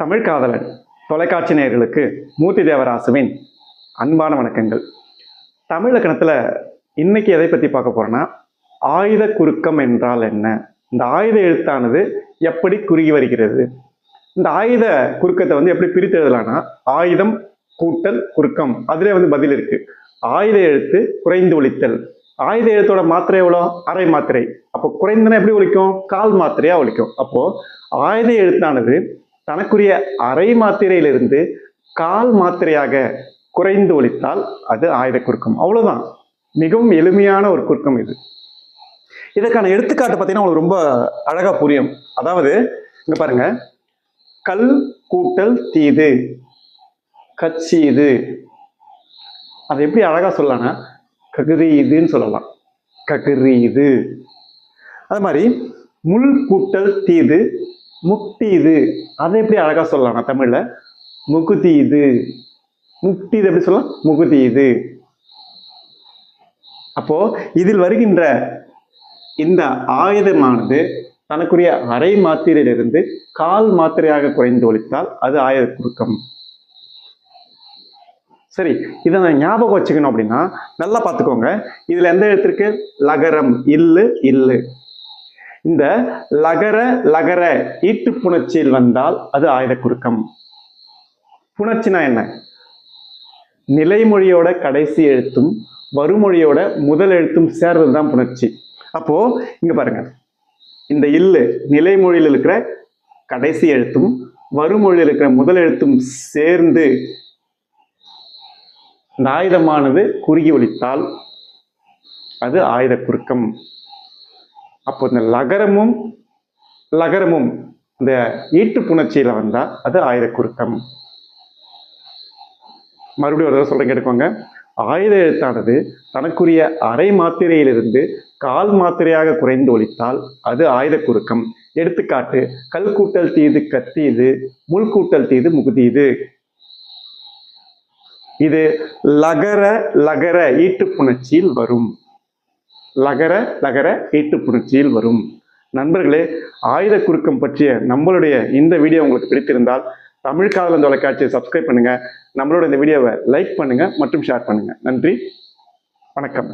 தமிழ் காதலன் தொலைக்காட்சி நேயர்களுக்கு மூர்த்தி தேவராசுவின் அன்பான வணக்கங்கள். தமிழ் இலக்கணத்தில் இன்னைக்கு எதை பற்றி பார்க்க போகிறோன்னா ஆயுத குறுக்கம் என்றால் என்ன? இந்த ஆயுத எழுத்தானது எப்படி குறுகி வருகிறது? இந்த ஆயுத குறுக்கத்தை வந்து எப்படி பிரித்து எழுதலாம்னா ஆயுதம் கூட்டல் குறுக்கம். அதிலே வந்து பதில் இருக்கு. ஆயுத எழுத்து குறைந்து ஒழித்தல் ஆயுத எழுத்தோட மாத்திரை எவ்வளோ? அரை மாத்திரை. அப்போ குறைந்தனா எப்படி ஒழிக்கும் கால் மாத்திரையா ஒழிக்கும் அப்போ ஆயுத எழுத்தானது தனக்குரிய அரை மாத்திரையிலிருந்து கால் மாத்திரையாக குறைந்து ஒழித்தால் அது ஆயுத குறுக்கம். அவ்வளோதான் மிகவும் எளிமையான ஒரு குறுக்கம் இது. இதற்கான எடுத்துக்காட்டு பார்த்தீங்கன்னா உங்களுக்கு ரொம்ப அழகாக புரியும். அதாவது இங்கே பாருங்க. கல் கூட்டல் தீது. இது அதை எப்படி அழகாக சொல்லலாம்னா ககிரீதுன்னு சொல்லலாம். ககிரீது அது மாதிரி முள் கூட்டல் தீது முக்தி இது அதை எப்படி அழகா சொல்லலாம்? தமிழ்ல. முக்தி இது எப்படி சொல்லலாம்? முகுதி இது அப்போ இதில் வருகின்ற இந்த ஆயுதமானது தனக்குரிய அரை மாத்திரையிலிருந்து கால் மாத்திரையாக குறைந்து ஒழித்தால் அது ஆயுத குறுக்கம். சரி இதை நான் ஞாபகம் வச்சுக்கணும் அப்படின்னா நல்லா பார்த்துக்கோங்க. இதுல எந்த எழுத்து லகரம் இல்லு இல்லு. இந்த லகர லகர ஈட்டு புணர்ச்சியில் வந்தால் அது ஆயுத குறுக்கம் புணர்ச்சினா என்ன? நிலைமொழியோட கடைசி எழுத்தும் வறுமொழியோட முதல் எழுத்தும் சேர்றது தான் புணர்ச்சி. அப்போ இங்க பாருங்க. இந்த இல்லு நிலைமொழியில் இருக்கிற கடைசி எழுத்தும் வறுமொழியில் இருக்கிற முதல் எழுத்தும் சேர்ந்து இந்த ஆயுதமானது குறுகி ஒழித்தால் அது ஆயுத குறுக்கம் அப்போ இந்த லகரமும் லகரமும் இந்த ஈட்டு புணர்ச்சியில் வந்தால் அது ஆயுத குறுக்கம் மறுபடியும் ஒரு தடவை சொல்கிறேன் கேட்டுக்கோங்க. ஆயுத எழுத்தானது தனக்குரிய அரை மாத்திரையிலிருந்து கால் மாத்திரையாக குறைந்து ஒழித்தால் அது ஆயுத குறுக்கம் எடுத்துக்காட்டு கல் கூட்டல் தீது கத்தீது முள் கூட்டல் தீது முகுதீது. இது லகர லகர ஈட்டு புணர்ச்சியில் வரும். லகர லகர ஈட்டு புணர்ச்சியில் வரும். நண்பர்களே ஆயுத குறுக்கம் பற்றிய நம்மளுடைய இந்த வீடியோ உங்களுக்கு பிடித்திருந்தால் தமிழ் காதலன் தொலைக்காட்சியை சப்ஸ்கிரைப் பண்ணுங்க. நம்மளோட இந்த வீடியோவை லைக் பண்ணுங்க மற்றும் ஷேர் பண்ணுங்க. நன்றி. வணக்கம்.